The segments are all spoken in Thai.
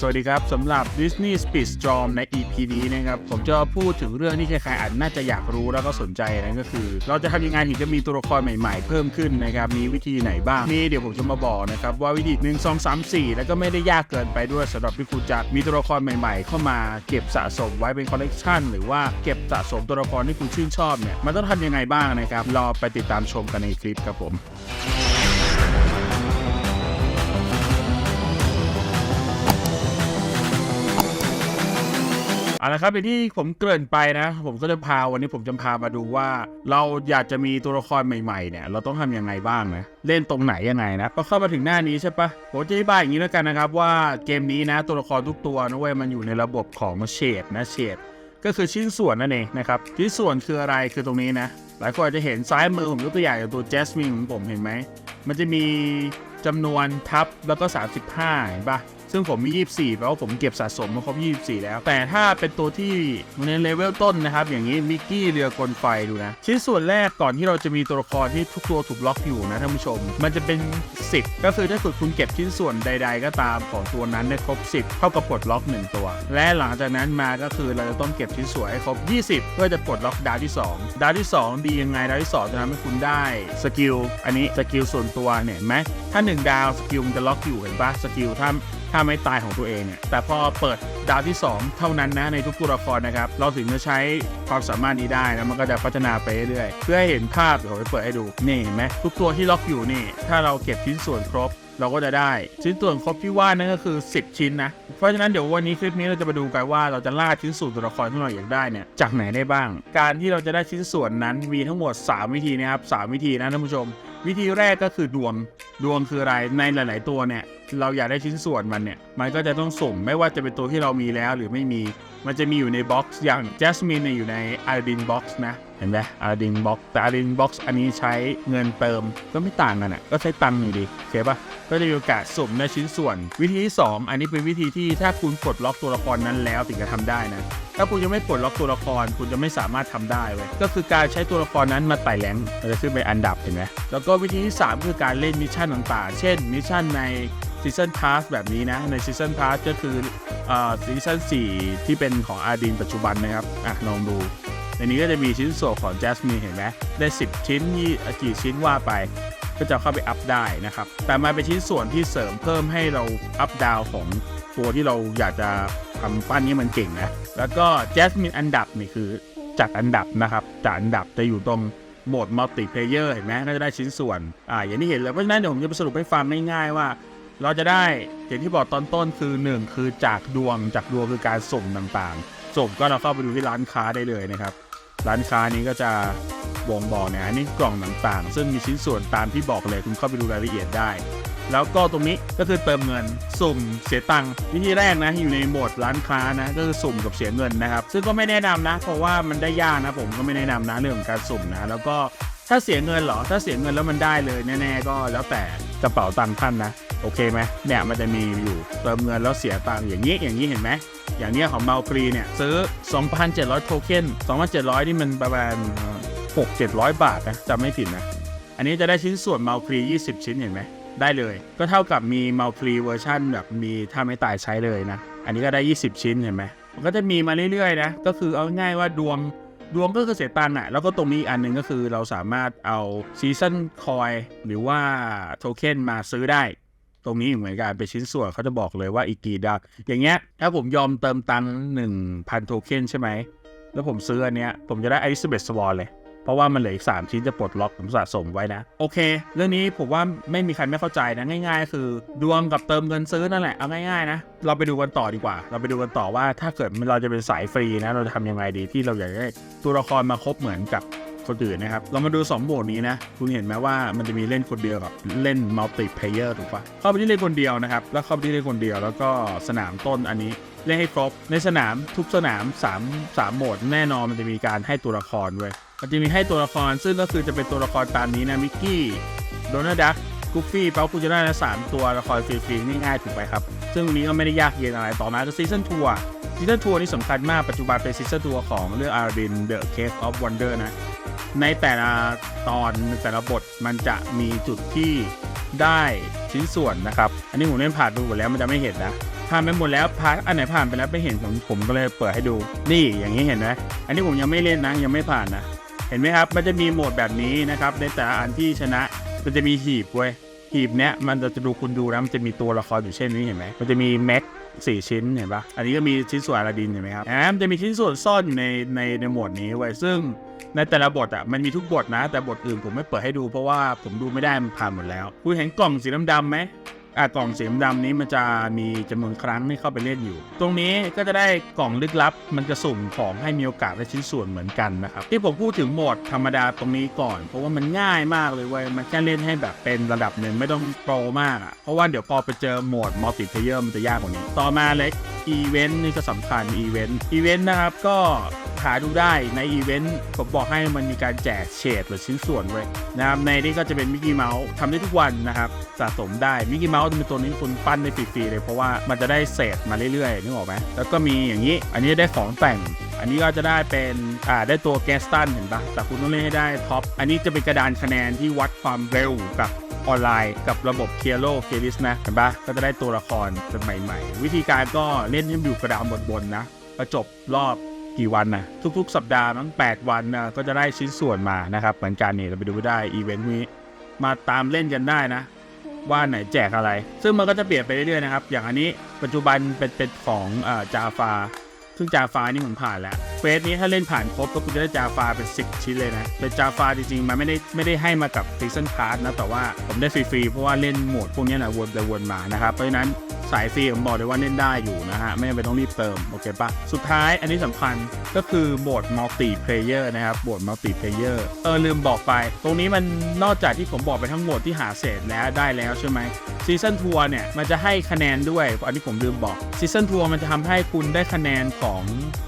สวัสดีครับสำหรับ Disney Speed Storm ใน EP นี้นะครับผมจะพูดถึงเรื่องที่ใครๆอาจน่าจะอยากรู้แล้วก็สนใจนั่นก็คือ เราจะทำยังไงถึงจะมีตัวละครใหม่ๆ เพิ่มขึ้นนะครับมีวิธีไหนบ้างนี่เดี๋ยวผมจะมาบอกนะครับว่าวิธี 1 2 3 4 แล้วก็ไม่ได้ยากเกินไปด้วยสำหรับที่คุณจะมีตัวละครใหม่ๆ เข้ามาเก็บสะสมไว้เป็นคอลเลกชันหรือว่าเก็บสะสมตัวละครที่คุณชื่นชอบเนี่ยมันต้องทำยังไงบ้างนะครับรอไปติดตามชมกันในคลิปครับผม เอาละครับอย่างที่ผมเกริ่นไปนะ ผมก็จะพาวันนี้ผมจะพามาดูว่า เราอยากจะมีตัวละครใหม่ๆเนี่ย เราต้องทำยังไงบ้างนะเล่นตรงไหนยังไงนะก็เข้ามาถึงหน้านี้ใช่ปะผมจะอธิบายอย่างนี้แล้วกันนะครับว่าเกมนี้นะตัวละครทุกตัวนะเว้ยมันอยู่ในระบบของเชดนะเชดก็คือชิ้นส่วนนั่นเองนะครับชิ้นส่วนคืออะไรคือตรงนี้นะหลายคนอาจจะเห็นซ้ายมือผมยกตัวอย่างอย่างตัวแจสมินของผมเห็นไหมมันจะมีจำนวนทับแล้วก็ 35เห็นปะ ซึ่งผมมี 24แปลว่าผมเก็บสะสมมาครบ 24 แล้ว แต่ถ้าเป็นตัวที่ในเลเวลต้นนะครับ อย่างนี้มิกกี้เรือกลไฟดูนะ ชิ้นส่วนแรกก่อนที่เราจะมีตัวละครที่ทุกตัวถูกล็อกอยู่นะท่านผู้ชม มันจะเป็น 10 ก็คือถ้าเกิดคุณเก็บชิ้นส่วนใด ๆ ก็ตามของตัวนั้นได้ครบ 10 เท่ากับปลดล็อก 1 ตัว และหลังจากนั้นมาก็คือเราจะต้องเก็บชิ้นส่วนให้ครบ 20 เพื่อจะปลดล็อกดาวที่ 2 ดาวที่ 2 ดียังไงดาวที่2จะทำให้คุณได้สกิลอันนี้สกิลส่วนตัวเนี่ยไหมถ้า 1 ดาวสกิลมันจะล็อกอยู่เห็นปะสกิลถ้า ถ้าไม่ตายของตัวเองเนี่ยแต่พอเปิดดาวที่ 2 เท่านั้นนะในทุกตัวละครนะครับ เราถึงจะใช้ความสามารถนี้ได้แล้วมันก็จะพัฒนาไปเรื่อยๆเพื่อให้เห็นภาพเดี๋ยวไปเปิดให้ดูนี่เห็นไหมทุกตัวที่ล็อกอยู่นี่ ถ้าเราเก็บชิ้นส่วนครบเราก็จะได้ชิ้นส่วนครบที่ว่านั่นก็คือ 10 ชิ้นนะ เพราะฉะนั้นเดี๋ยววันนี้คลิปนี้เราจะมาดูกันว่าเราจะล่าชิ้นส่วนตัวละครที่เราอยากได้เนี่ยจากไหนได้บ้าง การที่เราจะได้ชิ้นส่วนนั้นมีทั้งหมด 3 วิธีนะครับ3วิธีนะท่านผู้ชม วิธีแรกก็คือดวงดวมคืออะไร ในหลาย ๆ ตัวเนี่ย เราอยากได้ชิ้นส่วนมันเนี่ย มันก็จะต้องส่งไม่ว่าจะเป็นตัวที่เรามีแล้วหรือไม่มี มันจะมีอยู่ในบ็อกซ์อย่าง Jasmine เนี่ยอยู่ใน a l d i n Box นะ เห็นไหม a l d i n Box แต่ a l d i n Box อันนี้ใช้เงินเติมก็ไม่ต่างกันอะ ก็ใช้ตังค์อยู่ดีโอเคปะก็จะมีโอกาสสุ่มในชิ้นส่วน วิธีที่ 2 อันนี้เป็นวิธีที่ถ้าคุณปลดล็อกตัวละครนั้นแล้วถึงจะทำได้นะ ถ้าคุณยังไม่ปลดล็อกตัวละครคุณจะไม่สามารถทำได้เว้ยก็คือการใช้ตัวละครนั้นมาไต่แรงค์มันจะขึ้นไปอันดับเห็นไหมแล้วก็วิธีที่ 3 คือการเล่นมิชชั่นต่างๆ เช่นมิชชั่นใน ซีซันพาสแบบนี้นะในซีซันพาสก็คือซีซัน4ที่เป็นของอาดินปัจจุบันนะครับอะลองดู ในนี้ก็จะมีชิ้นส่วนของ Jasmine เห็นไหมได้ 10 ชิ้นยี่กี่ชิ้นว่าไป ก็จะเข้าไปอัพได้นะครับ แต่มาเป็นชิ้นส่วนที่เสริมเพิ่มให้เราอัพดาวของตัวที่เราอยากจะทำปั้นนี้มันเก่งนะแล้วก็ Jasmine อันดับนี่คือจากอันดับนะครับจากอันดับจะอยู่ตรงโหมดมัลติเพลเยอร์เห็นไหมก็จะได้ชิ้นส่วนอ่าอย่างที่เห็นเลยเพราะฉะนั้นเดี๋ยวผมจะไปสรุปให้ฟังง่ายๆว่า เราจะได้อย่างที่บอกตอนต้นคือ 1 คือจากดวงจากดวงคือการสุ่มต่างๆสุ่มก็เราเข้าไปดูที่ร้านค้าได้เลยนะครับ ร้านค้านี้ก็จะบ่งบอกเนี่ยอันนี้กล่องต่างๆ ซึ่งมีชิ้นส่วนตามที่บอกเลยคุณเข้าไปดูรายละเอียดได้ แล้วก็ตรงนี้ก็คือเติมเงินสุ่มเสียตังค์วิธีแรกนะอยู่ในโหมดร้านค้านะก็คือสุ่มกับเสียเงินนะครับ ซึ่งก็ไม่แนะนำนะ เพราะว่ามันได้ยากนะผมก็ไม่แนะนำนะเรื่องของการสุ่มนะแล้วก็ถ้าเสียเงินเหรอถ้าเสียเงินแล้วมันได้เลยแน่ๆก็แล้วแต่กระเป๋าตังค์ท่านนะ โอเคไหมเนี่ยมันจะมีอยู่เติมเงินแล้วเสียตังค์อย่างนี้อย่างนี้เห็นไหมอย่างเนี้ยของเมาครีเนี่ยซื้อ 2,700 โทเค็น2,700 นี่มันประมาณ 6-700 บาทนะจำไม่ผิดนะ อันนี้จะได้ชิ้นส่วนเมาครี 20 ชิ้นเห็นไหมได้เลย ก็เท่ากับมีเมาครีเวอร์ชันแบบมีถ้าไม่ตายใช้เลยนะ อันนี้ก็ได้ 20 ชิ้นเห็นไหมมันก็จะมีมาเรื่อยๆนะก็คือเอาง่ายว่าดวงดวงก็คือเสียตังค์อะแล้วก็ตรงนี้อันหนึ่งก็คือเราสามารถเอาซีซันคอยหรือว่าโทเค็นมาซื้อได้ ตรงนี้เหมือนกันเป็นชิ้นส่วนเขาจะบอกเลยว่าอีกกี่ดาวอย่างเงี้ยถ้าผมยอมเติมตังค์หนึ่งพันโทเค็นใช่ไหม แล้วผมซื้ออันเนี้ย ผมจะได้อลิซาเบธสวอลเลย เพราะว่ามันเหลืออีก 3 ชิ้นจะปลดล็อกผมสะสมไว้นะ โอเค เรื่องนี้ผมว่าไม่มีใครไม่เข้าใจนะ ง่าย ๆ คือ ดวงกับเติมเงินซื้อนั่นแหละ เอาง่ายๆนะ เราไปดูกันต่อดีกว่า เราไปดูกันต่อว่าถ้าเกิดเราจะเป็นสายฟรีนะเราจะทำยังไงดีที่เราอยากได้ตัวละครมาครบเหมือนกับ คนอื่นนะครับ เรามาดู2โหมดนี้นะ คุณเห็นไหมว่ามันจะมีเล่นคนเดียวกับเล่นมัลติเพลเยอร์ถูกปะเข้าไปที่เล่นคนเดียวนะครับ แล้วเข้าไปที่เล่นคนเดียว แล้วก็สนามต้นอันนี้เล่นให้ครบ ในสนามทุกสนาม3 3โหมดแน่นอนมันจะมีการให้ตัวละครเว้ยมันจะมีให้ตัวละครซึ่งก็คือจะเป็นตัวละครตามนี้นะมิกกี้โดนัลด์ดักกูฟี่เปาคูจะได้นะสามตัวละครฟรีๆง่ายๆถูกไปครับ ซึ่งนี้ก็ไม่ได้ยากเย็นอะไรต่อมาก็ซีซันทัวร์ซีซันทัวร์นี่สำคัญมากปัจจุบันเป็นซีซันทัวร์ของเรื่องอารินเดอะเคสออฟวันเดอร์นะ ในแต่ละตอนแต่ละบทมันจะมีจุดที่ได้ชิ้นส่วนนะครับ อันนี้ผมเล่นผ่านดูหมดแล้วมันจะไม่เห็นนะผ่านไปหมดแล้วพาร์ทอันไหนผ่านไปแล้วไม่เห็นผมผมก็เลยเปิดให้ดู นี่อย่างนี้เห็นไหมอันนี้ผมยังไม่เล่นนะยังไม่ผ่านนะ เห็นไหมครับ มันจะมีโหมดแบบนี้นะครับ ในแต่ละอันที่ชนะมันจะมีหีบเว้ยหีบเนี้ยมันจะดูคุณดูนะมันจะมีตัวละครอยู่เช่นนี้เห็นไหมมันจะมีแม็กสี่ชิ้นเห็นปะอันนี้ก็มีชิ้นส่วนอลาดินเห็นไหมครับแอมนจะมีชิ้นส่วนซ่อนอยู่ในในในโหมดนี้ไว้ซึ่ง ในแต่ละบทอะมันมีทุกบทนะ แต่บทอื่นผมไม่เปิดให้ดูเพราะว่าผมดูไม่ได้มันผ่านหมดแล้ว คุณเห็นกล่องสีดำๆไหมอะกล่องสีดำนี้มันจะมีจำนวนครั้งที่เข้าไปเล่นอยู่ ตรงนี้ก็จะได้กล่องลึกลับ มันจะสุ่มของให้มีโอกาสได้ชิ้นส่วนเหมือนกันนะครับ ที่ผมพูดถึงโหมดธรรมดาตรงนี้ก่อน เพราะว่ามันง่ายมากเลยเว้ยมันแค่เล่นให้แบบเป็นระดับหนึ่งไม่ต้องโปรมากอะเพราะว่าเดี๋ยวพอไปเจอโหมดมัลติเพเยอร์มันจะยากกว่านี้ ต่อมาเล็ก อีเวนต์นี่ก็สำคัญอีเวนต์อีเวนต์นะครับก็หาดูได้ในอีเวนต์ผมบอกให้มันมีการแจกเฉดหรือชิ้นส่วนไว้นะครับในนี้ก็จะเป็นมิกกี้เมาส์ทำได้ทุกวันนะครับสะสมได้มิกกี้เมาส์เป็นตัวนี้คุณปั้นได้ฟรีๆเลยเพราะว่ามันจะได้เศษมาเรื่อยๆนึกออกไหมแล้วก็มีอย่างนี้ อันนี้ได้ของแต่งอันนี้ก็จะได้เป็นอ่าได้ตัวแกสตันเห็นปะแต่คุณต้องเล่นให้ได้ท็อปอันนี้จะเป็นกระดานคะแนนที่วัดความเร็วกับ ออนไลน์กับระบบเคียโ o เคียริสนะเห็นปะก็จะได้ตัวละครเป็นใหม่ๆ วิธีการก็เล่นให้อยู่กระดานบนๆนะก็จบรอบกี่วันนะทุกๆ สัปดาห์มั้ง8วันนะก็จะได้ชิ้นส่วนมานะครับเหมือนกันเนี่ยเราไปดูได้อีเวนต์นี้มาตามเล่นกันได้นะว่าไหนแจกอะไร ซึ่งมันก็จะเปลี่ยนไปเรื่อยๆนะครับ อย่างอันนี้ปัจจุบันเป็นเป็นของอ่าจาฟา ซึ่งจาฟานี่ผมผ่านแล้วเฟสนี้ถ้าเล่นผ่านครบก็คุณจะได้จาฟาเป็น 10 ชิ้นเลยนะเป็นจาฟาจริงๆมันไม่ได้ไม่ได้ให้มากับซีซันพาร์ทนะแต่ว่าผมได้ฟรีๆเพราะว่าเล่นโหมดพวกนี้นะวนไปวนมานะครับเพราะฉะนั้น สายฟรีผมบอกเลยว่าเล่นได้อยู่นะฮะ ไม่จำเป็นต้องรีบเติม โอเคปะสุดท้ายอันนี้สำคัญก็คือโหมดมัลติเพลเยอร์นะครับโหมดมัลติเพลเยอร์เออลืมบอกไป ตรงนี้มันนอกจากที่ผมบอกไปทั้งหมดที่หาเศษแล้วได้แล้วใช่ไหมซีซันทัวร์เนี่ยมันจะให้คะแนนด้วย อันนี้ผมลืมบอกซีซันทัวร์มันจะทำให้คุณได้คะแนนของ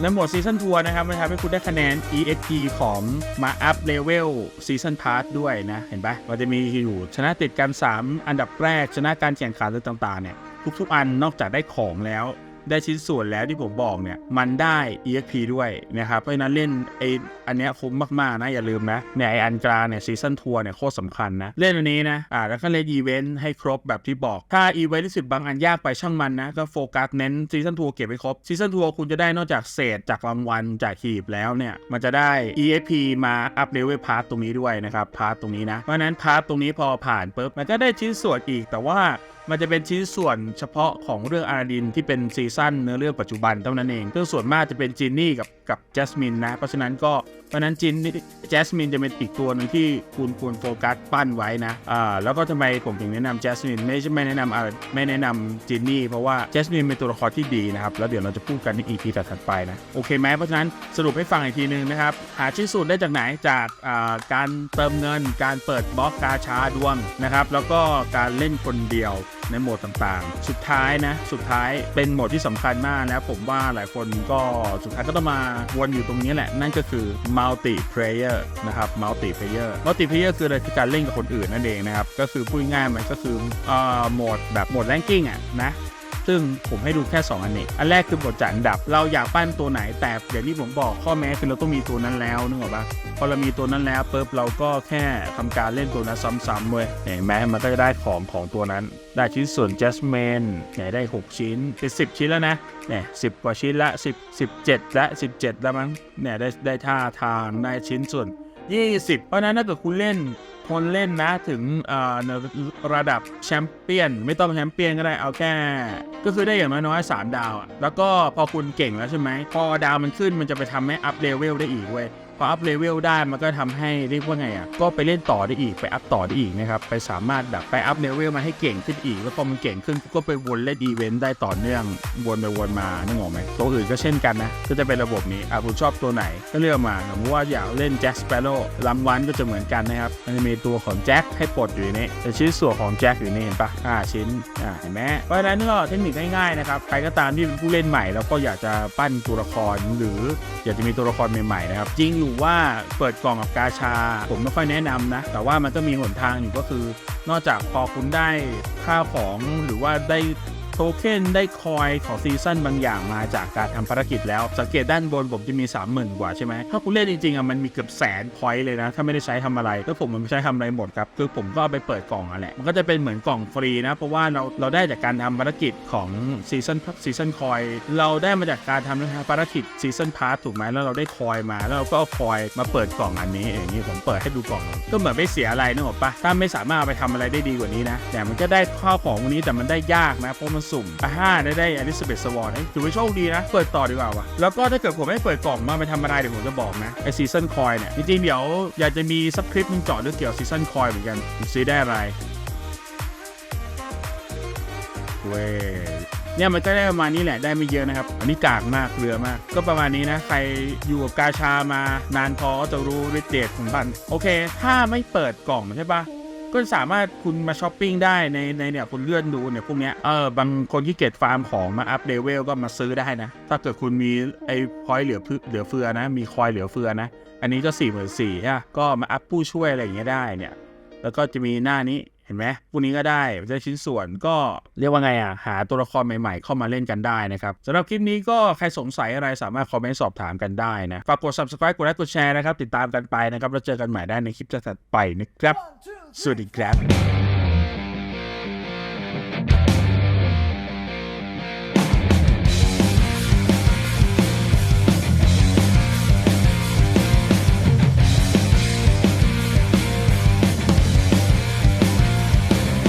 ในโหมดซีซันทัวร์นะครับมันทำให้คุณได้คะแนน EXP ของมาอัพเลเวลซีซันพาร์ทด้วยนะ เห็นปะมันจะมีอยู่ชนะติดกัน 3 อันดับแรกชนะการแข่งขันอะไรต่างๆเนี่ย ทุกๆ อันนอกจากได้ของแล้ว ได้ชิ้นส่วนแล้วที่ผมบอกเนี่ย มันได้ EXP ด้วยนะครับ เพราะฉะนั้นเล่นไออันเนี้ยคุ้มมาก ๆ นะ อย่าลืมนะ เนี่ยไออันกลางเนี่ยซีซันทัวร์เนี่ยโคตรสำคัญนะ เล่นอันนี้นะ อ่า แล้วก็เล่นอีเวนต์ให้ครบแบบที่บอก ถ้าอีเวนต์ที่สิบบางอันยากไปช่างมันนะ ก็โฟกัสเน้นซีซันทัวร์เก็บให้ครบซีซันทัวร์คุณจะได้นอกจากเศษจากรางวัลจากหีบแล้วเนี่ยมันจะได้ EXP มาอัพเลเวลพาร์ตตรงนี้ด้วยนะครับพาร์ตตรงนี้นะเพราะฉะนั้นพาร์ตตรงนี้พอผ่านปุ๊บมันก็ได้ชิ้นส่วนอีกแต่ว่า มันจะเป็นชิ้นส่วนเฉพาะของเรื่องอาราดินที่เป็นซีซั่นเนื้อเรื่องปัจจุบันเท่านั้นเองซึ่งส่วนมากจะเป็นจินนี่กับกับแจสมินนะ เพราะฉะนั้นก็เพราะฉะนั้นจินนี่แจสมินจะเป็นอีกตัวหนึ่งที่คุณควรโฟกัสปั้นไว้นะอ่าแล้วก็ทำไมผมถึงแนะนำแจสมินไม่ใช่ไม่แนะนำอะไม่แนะนำจินนี่เพราะว่าแจสมินเป็นตัวละครที่ดีนะครับ แล้วเดี๋ยวเราจะพูดกันใน EP ถัดไปนะโอเคไหมเพราะฉะนั้นสรุปให้ฟังอีกทีนึงนะครับหาชิ้นส่วนได้จากไหนจากอ่าการเติมเงิน การเปิดบล็อกกาชาดวงนะครับแล้วก็การเล่นคนเดียว ในโหมดต่างๆ สุดท้ายนะ สุดท้ายเป็นโหมดที่สำคัญมากนะผมว่าหลายคนก็สุดท้ายก็ต้องมาวนอยู่ตรงนี้แหละ นั่นก็คือ multiplayer นะครับ multiplayer multiplayer คืออะไรคือการเล่นกับคนอื่นนั่นเองนะครับ ก็คือพูดง่ายๆมันก็คือเอ่อโหมดแบบโหมดแรงกิ้งอะนะ ซึ่งผมให้ดูแค่ 2 อันเองอันแรกคือบทจัดอันดับ เราอยากปั้นตัวไหนแต่อย่างที่ผมบอกข้อแม้คือเราต้องมีตัวนั้นแล้วนึกออกปะพอเรามีตัวนั้นแล้วปุ๊บเราก็แค่ทำการเล่นตัวนั้นซ้ำๆเว้ยเห็นไหมมันก็จะได้ของของตัวนั้น ได้ชิ้นส่วน Jasmine เนี่ยได้ 6 ชิ้นเป็น10 ชิ้นแล้วนะเนี่ยสิกว่าชิ้นละ 10 17และ 17 แล้วมั้งเนี่ยได้ได้ท่าทางได้ชิ้นส่วน 20 เพราะนั้นถ้าเกิดคุณเล่น คนเล่นนะถึงระดับแชมเปี้ยน ไม่ต้องแชมเปี้ยนก็ได้เอาแค่ ก็คือได้อย่างน้อยๆ3ดาวอะแล้วก็พอคุณเก่งแล้วใช่ไหมพอดาวมันขึ้นมันจะไปทำให้อัพเลเวลได้อีกเว้ย พออัพเลเวลได้มันก็ทำให้เรียกว่าไงอะก็ไปเล่นต่อได้อีกไปอัพต่อได้อีกนะครับไปสามารถแบบไปอัพเลเวลมาให้เก่งขึ้นอีก แล้วพอมันเก่งขึ้นก็ไปวนเล่นอีเวนต์ได้ต่อเนื่องวนไปวนมานึกออกไหมตัวอื่นก็เช่นกันนะก็จะเป็นระบบนี้อะคุณชอบตัวไหนก็เลือกมาสมมติว่าอยากเล่นแจ็คสเปโร่รางวัลก็จะเหมือนกันนะครับมันจะมีตัวของแจ็คให้ปลดอยู่ในนี้แต่ชิ้นส่วนของแจ็คอยู่นี่เห็นปะห้าชิ้นอ่าเห็นไหมเพราะฉะนั้นก็เทคนิคง่ายๆนะครับใครก็ตามที่เป็นผู้เล่นใหม่ แล้วก็อยากจะปั้นตัวละครหรืออยากจะมีตัวละครใหม่ๆนะครับจริงอยู่ว่าเปิดกล่องกับกาชา ผมไม่ค่อยแนะนำนะ แต่ว่ามันก็มีหนทางอยู่ก็คือ นอกจากพอคุณได้ค่าของหรือว่าได้ โทเค็นได้คอยของซีซั่นบางอย่างมาจากการทำภารกิจแล้ว สังเกตด้านบนผมจะมี 30,000 กว่าใช่ไหมถ้าคุณเล่นจริงๆอะมันมีเกือบแสนพอยต์เลยนะ ถ้าไม่ได้ใช้ทำอะไรแล้วผมมันไม่ใช้ทำอะไรหมดครับคือผมก็ไปเปิดกล่องอะแหละมันก็จะเป็นเหมือนกล่องฟรีนะ เพราะว่าเราเราได้จากการทำภารกิจของซีซันซีซันคอยเราได้มาจากการทำนะภารกิจซีซันพาร์ทถูกไหมแล้วเราได้คอยมาแล้วเราก็เอาคอยมาเปิดกล่องอันนี้อย่างนี้ผมเปิดให้ดูกล่องก็เหมือนไม่เสียอะไรนึกออกปะถ้าไม่สามารถเอาไปทำอะไรได้ดีกว่านี้นะแต่มันก็ได้ข้าวของวันนี้แต่มันได้ยากนะเพราะมันสุ่มอะห้าได้ได้อลิซาเบธสวอร์ดถือว่าโชคดีนะ เปิดต่อดีกว่าวะแล้วก็ถ้าเกิดผมไม่เปิดกล่องมาไปทำอะไรเดี๋ยวผมจะบอกนะไอซีซันคอยเนี่ยจริงๆเดี๋ยวอยากจะมีสักคลิปหนึงเจาะเรื่องเกี่ยวกับซีซันคอยเหมือนกันซื้อได้อะไรเว้ยเนี่ยมันก็ได้ประมาณนี้แหละได้ไม่เยอะนะครับ อันนี้กากมากเรือมาก ก็ประมาณนี้นะ ใครอยู่กับกาชามานานพอจะรู้ฤทธิ์เดชของมันโอเค ถ้าไม่เปิดกล่องใช่ปะ ก็สามารถคุณมาช้อปปิ้งได้ในในเนี่ยคุณเลื่อนดูเนี่ยพวกเนี้ยเออบางคนที่เก็บฟาร์มของมาอัพเลเวลก็มาซื้อได้นะ ถ้าเกิดคุณมีไอ้พอยต์เหลือเพื่อเหลือเฟือนะ มีคอยเหลือเฟือนะ อันนี้ก็สี่หมื่นสี่ะก็มาอัพผู้ช่วยอะไรอย่างเงี้ยได้เนี่ย แล้วก็จะมีหน้านี้ เห็นไหมพวกนี้ก็ได้ได้ชิ้นส่วนก็เรียกว่าไงอะ หาตัวละครใหม่ๆ เข้ามาเล่นกันได้นะครับสำหรับคลิปนี้ก็ใครสงสัยอะไรสามารถคอมเมนต์สอบถามกันได้นะฝากกด subscribe กดไลค์กดแชร์นะครับ ติดตามกันไปนะครับ แล้วเจอกันใหม่ได้ในคลิปถัดไปนะครับ สวัสดีครับ